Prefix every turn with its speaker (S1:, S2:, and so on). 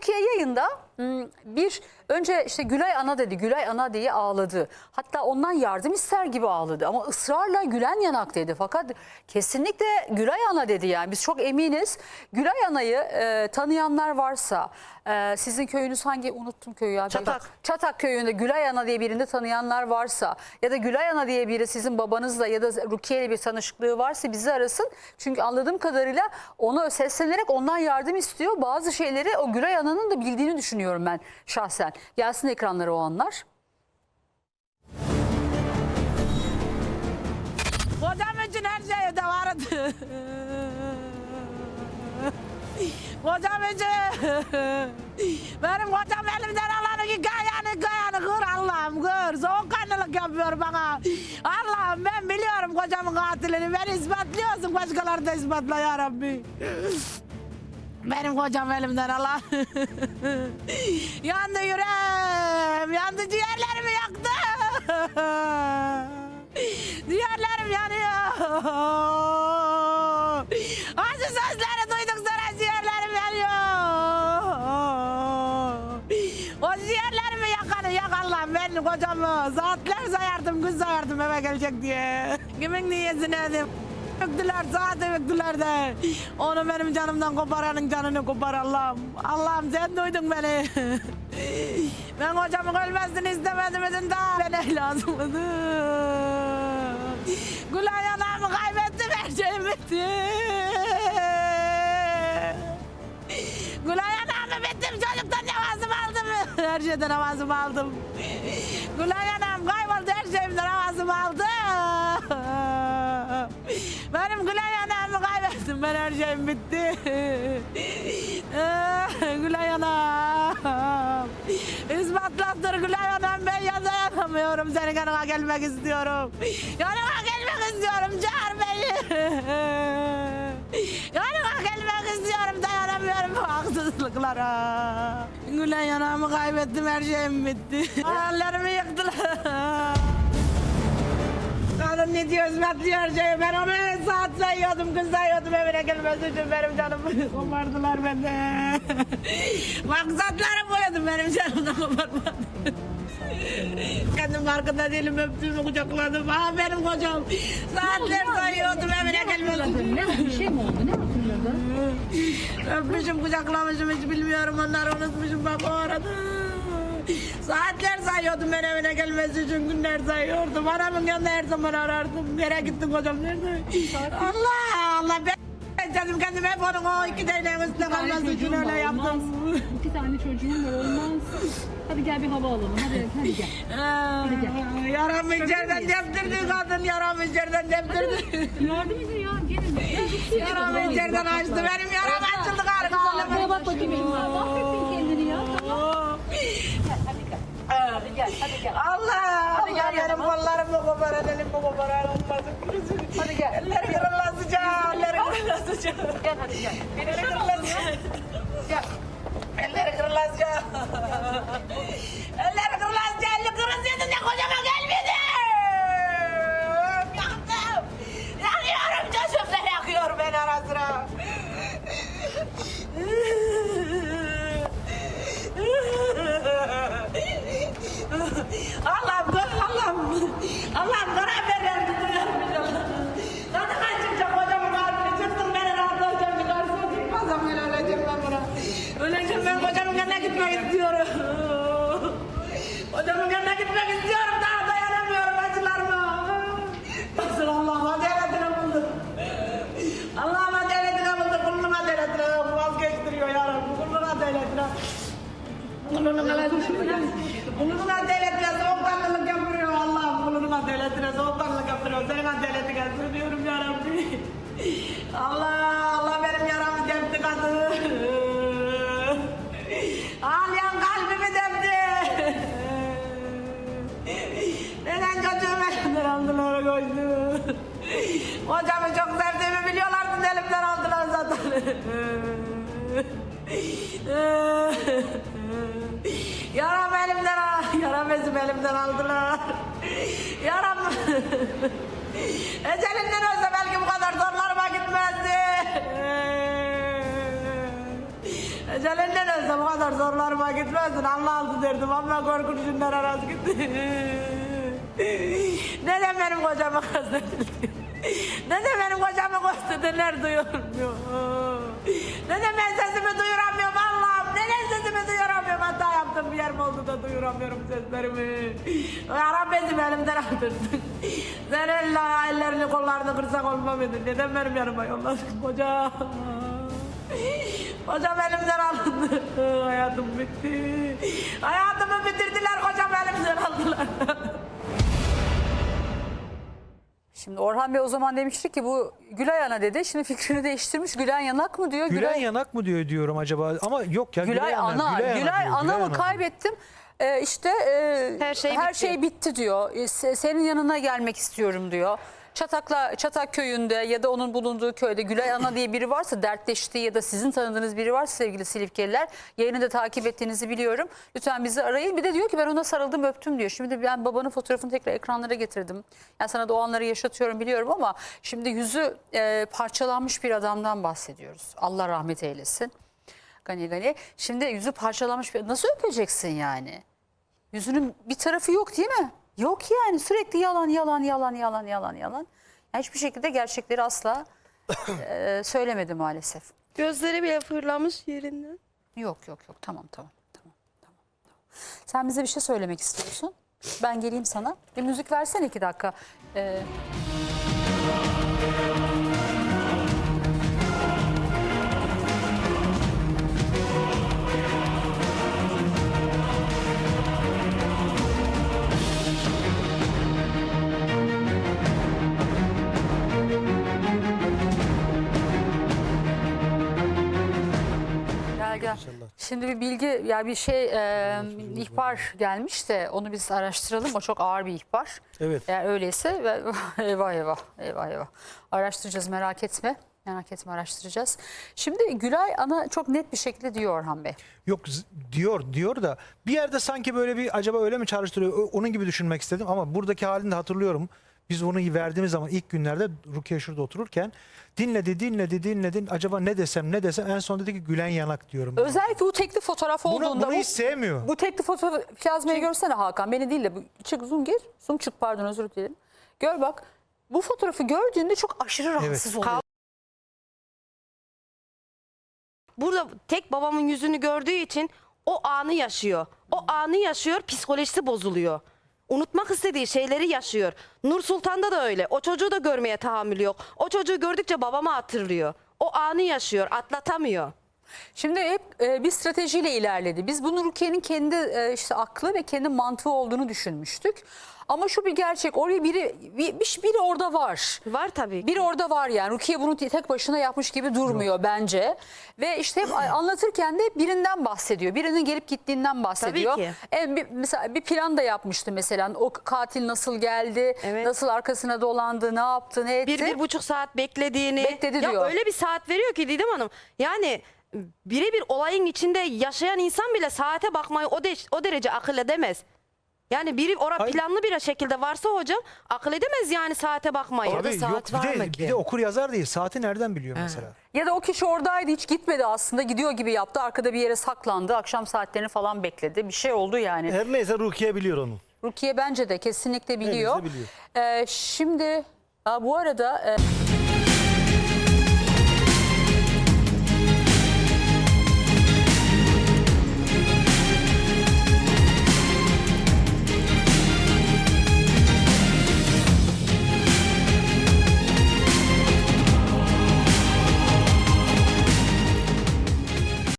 S1: Rukiye yayında bir önce işte Gülay ana dedi, Gülay ana diye ağladı. Hatta ondan yardım ister gibi ağladı ama ısrarla Gülen yanak dedi. Fakat kesinlikle Gülay ana dedi yani biz çok eminiz. Gülay anayı e, tanıyanlar varsa e, sizin köyünüz hangi unuttum köyü ya.
S2: Çatak.
S1: Çatak köyünde Gülay Ana diye birini tanıyanlar varsa ya da Gülay Ana diye biri sizin babanızla ya da Rukiye ile bir tanışıklığı varsa bizi arasın. Çünkü anladığım kadarıyla ona seslenerek ondan yardım istiyor. Bazı şeyleri o Gülay Ana'nın da bildiğini düşünüyorum ben şahsen. Gelsin ekranlara o anlar.
S3: Kocam için her şey de vardı. Kocam için. Benim kocam elimden alanı ki gayanı gayanı kır Allah'ım kır. Soğukkanlılık yapıyor bana. Allah'ım ben biliyorum kocamın katilini. Beni ispatlıyorsun başkaları da ispatla ya Rabbi. Benim kocam elimden alan. yandı yüreğim, yandı ciğerlerimi yaktı. Ciğerlerim yanıyor. Acı sözleri duyduk sonra ciğerlerim yanıyor. O ciğerlerimi yakanı yak Allah'ım ben kocamı saatler sayardım gün sayardım eve gelecek diye. Kimin niyesini edim. Öktüler zaten öktüler de. Onu benim canımdan koparanın canını kopar Allah'ım. Allah'ım sen duydun beni. ben kocamın ölmesini istemedim edin daha. Bana lazımdı. Gülay anamı kaybettim her şeyim bitti. Gülay anamı bittim çocuktan nevazımı aldım. Her şeyden nevazımı aldım. Gülay anam kayboldu her şeyimden nevazımı aldım. Benim Gülay anamı kaybettim ben her şeyim bitti. Gülay anam. İspatlattır Gülay anam ben dayanamıyorum. Senin yanına gelmek istiyorum. Yanına gelmek istiyorum çağır beni. Yanına gelmek istiyorum dayanamıyorum bu haksızlıklara. Gülay anamı kaybettim her şeyim bitti. Kadın ne diyor ispatlıyor şey. Ben onu saat sayıyordum, kız sayıyordum evine gelmesi için benim canımı kopardılar benden. Maksatları koydum benim canımdan koparmadı. Kendim farkında değilim öptüğümü kucakladım. Aa benim kocam. Saatler sayıyordum evine gelmesi için.
S1: Ne bir şey mi oldu? Ne hatırladın?
S3: Öpmüşüm kucaklamışım hiç bilmiyorum onları unutmuşum bak o arada. Saatler sayıyordum ben evine gelmesi için günler sayıyordum. Anamın yanında her zaman arardım. Nereye gittin kocam nerede? Allah Allah ben dedim kendime hep onun o iki değneğin üstüne kalması için öyle yaptım.
S4: İki tane çocuğum var olmaz. Hadi gel bir hava alalım. Hadi hadi gel.
S3: Aa, Yaramı içeriden deptirdi kadın yaramı içeriden deptirdi.
S4: Yardım edin ya. Gelin. Gel
S3: yaramı içeriden açtı benim yaram açıldı galiba.
S4: Bana bak bakayım elime. Mahvettin
S3: Allah! Hadi gel benim kollarımı kopar, elimi kopar, olmasın. Hadi gel. Elleri kırılasıca, elleri kırılasıca. Gel hadi gel. Elleri kırılasıca. Gel. Elleri kırılasıca, elli kırılsaydı ne kocama gelmedi. Yaktım. Yanıyorum, gözümden yakıyor beni ara sıra. Allah'ım dur Allah'ım. Allah'ım bana haber ver. Duyuyorum inşallah. Zaten ben çıkacağım kocamın kalbini çıktım beni rahatlayacağım çıkarsın çıkmazsam öyle öleceğim ben buna. Öleceğim ben kocamın yanına gitmek istiyorum. Kocamın yanına gitmek istiyorum daha dayanamıyorum acılarıma. Nasıl Allah'ım adaletine buldum. Allah'ım adaletine buldum. Kulun adaletine vazgeçtiriyor ya Rabbi. Kulun adaletine. Kulunun adaletine. Kulunun adaletine soğukkanlılık yapıyor Allah'ım. Kulunun adaletine soğukkanlılık yapıyor. Senin adaletine sığınıyorum ya Rabbi. Allah, Allah benim yaramı depti kadın. Ağlayan kalbimi depti. Neden çocuğumu elimden aldılar koydu. Kocamı çok sevdiğimi biliyorlardı elimden aldılar zaten. Yaram elimden yaram ezim elimden aldılar. Yaram. Ecelinden ölse kadar zorlarıma gitmezdin. Allah aldı derdim ama günler arası gitti. Neden benim kocamı kastettiler? Neden benim kocamı kastettiler duyurmuyor? Neden ben sesimi duyuramıyorum Allah'ım? Neden sesimi duyuramıyorum? Hata yaptım bir yerim oldu da duyuramıyorum seslerimi. Ya Rabbi beni elimden aldırdın. Sen illa ellerini kollarını kırsak olmam edin. Neden benim yanıma yolladın kocam? Kocam elimden. Hayatım bitti. Hayatımı bitirdiler kocam elimden aldılar.
S1: Şimdi Orhan Bey o zaman demişti ki bu Gülay Ana dedi. Şimdi fikrini değiştirmiş. Gülen Yanak mı diyor?
S2: Gülen yanak mı diyor diyorum acaba ama yok ya
S1: Gülay, Ana. Gülay,
S2: diyor,
S1: Ana mı
S2: diyor.
S1: kaybettim? Ee, işte e,
S5: Her şey
S1: her
S5: bitti.
S1: şey bitti diyor. E, se- senin yanına gelmek istiyorum diyor. Çatakla Çatak köyünde ya da onun bulunduğu köyde Gülay Ana diye biri varsa dertleştiği ya da sizin tanıdığınız biri varsa sevgili Silifkeliler yayını da takip ettiğinizi biliyorum. Lütfen bizi arayın. Bir de diyor ki ben ona sarıldım öptüm diyor. Şimdi ben babanın fotoğrafını tekrar ekranlara getirdim. Yani sana da o anları yaşatıyorum biliyorum ama şimdi yüzü e, parçalanmış bir adamdan bahsediyoruz. Allah rahmet eylesin. Gani gani. Şimdi yüzü parçalanmış bir... Nasıl öpeceksin yani? Yüzünün bir tarafı yok değil mi? Yok yani sürekli yalan yalan yalan yalan yalan yalan. Yani hiçbir şekilde gerçekleri asla e, söylemedi maalesef.
S5: Gözleri bile fırlamış yerinden.
S1: Yok yok yok tamam tamam tamam tamam. tamam. Sen bize bir şey söylemek istiyorsun. Ben geleyim sana. Bir müzik versene iki dakika. Ee, Gel. Şimdi bir bilgi ya bir şey e, ihbar gelmiş de onu biz araştıralım. O çok ağır bir ihbar.
S2: Evet.
S1: Eğer öyleyse ve- eyvah eyvah eyvah eyvah. Araştıracağız merak etme. Merak etme araştıracağız. Şimdi Gülay Ana çok net bir şekilde diyor Orhan Bey.
S2: Yok z- diyor diyor da bir yerde sanki böyle bir acaba öyle mi çağrıştırıyor O- onun gibi düşünmek istedim ama buradaki halini de hatırlıyorum. Biz onu verdiğimiz zaman ilk günlerde Rukiye şurada otururken dinledi dinledi dinledi acaba ne desem ne desem en son dedi ki gülen yanak diyorum.
S1: Özellikle bu tekli fotoğraf
S2: Bunu,
S1: olduğunda
S2: bunu
S1: bu,
S2: hiç sevmiyor.
S1: bu tekli fotoğraf yazmayı görsene Hakan. Beni değil de bu, çık zoom gir. Zoom çık pardon özür dilerim. Gör bak. Bu fotoğrafı gördüğünde çok aşırı rahatsız oluyor.
S5: Burada tek babamın yüzünü gördüğü için o anı yaşıyor. O anı yaşıyor, psikolojisi bozuluyor. Unutmak istediği şeyleri yaşıyor. Nur Sultan'da da öyle. O çocuğu da görmeye tahammülü yok. O çocuğu gördükçe babamı hatırlıyor. O anı yaşıyor, atlatamıyor.
S1: Şimdi hep e, bir stratejiyle ilerledi. Biz bunu Rukiye'nin kendi e, işte aklı ve kendi mantığı olduğunu düşünmüştük. Ama şu bir gerçek. Oraya biri bir, bir- biri orada var.
S5: Var tabii ki.
S1: Biri orada var yani. Rukiye bunu tek başına yapmış gibi durmuyor bence. Ve işte hep anlatırken de birinden bahsediyor. Birinin gelip gittiğinden bahsediyor.
S5: ki.
S1: En bir, mesela bir plan da yapmıştı mesela. O katil nasıl geldi,
S5: Evet.
S1: nasıl arkasına dolandı, ne yaptı, ne etti.
S5: bir, bir buçuk saat beklediğini.
S1: Bekledi
S5: ya
S1: diyor.
S5: öyle bir saat veriyor ki Didem Hanım. Yani birebir olayın içinde yaşayan insan bile saate bakmayı o, de, o derece akıl edemez. Yani biri ora
S2: Hayır.
S5: planlı bir şekilde varsa hocam akıl edemez yani saate bakmayı.
S2: Tabii yok bir de, bir de okur yazar değil saati nereden biliyor mesela?
S1: Ya da o kişi oradaydı hiç gitmedi aslında gidiyor gibi yaptı. Arkada bir yere saklandı. Akşam saatlerini falan bekledi. Bir şey oldu yani.
S6: Her neyse Rukiye biliyor onu.
S1: Rukiye bence de kesinlikle biliyor.
S6: biliyor.
S1: Ee, şimdi bu arada e,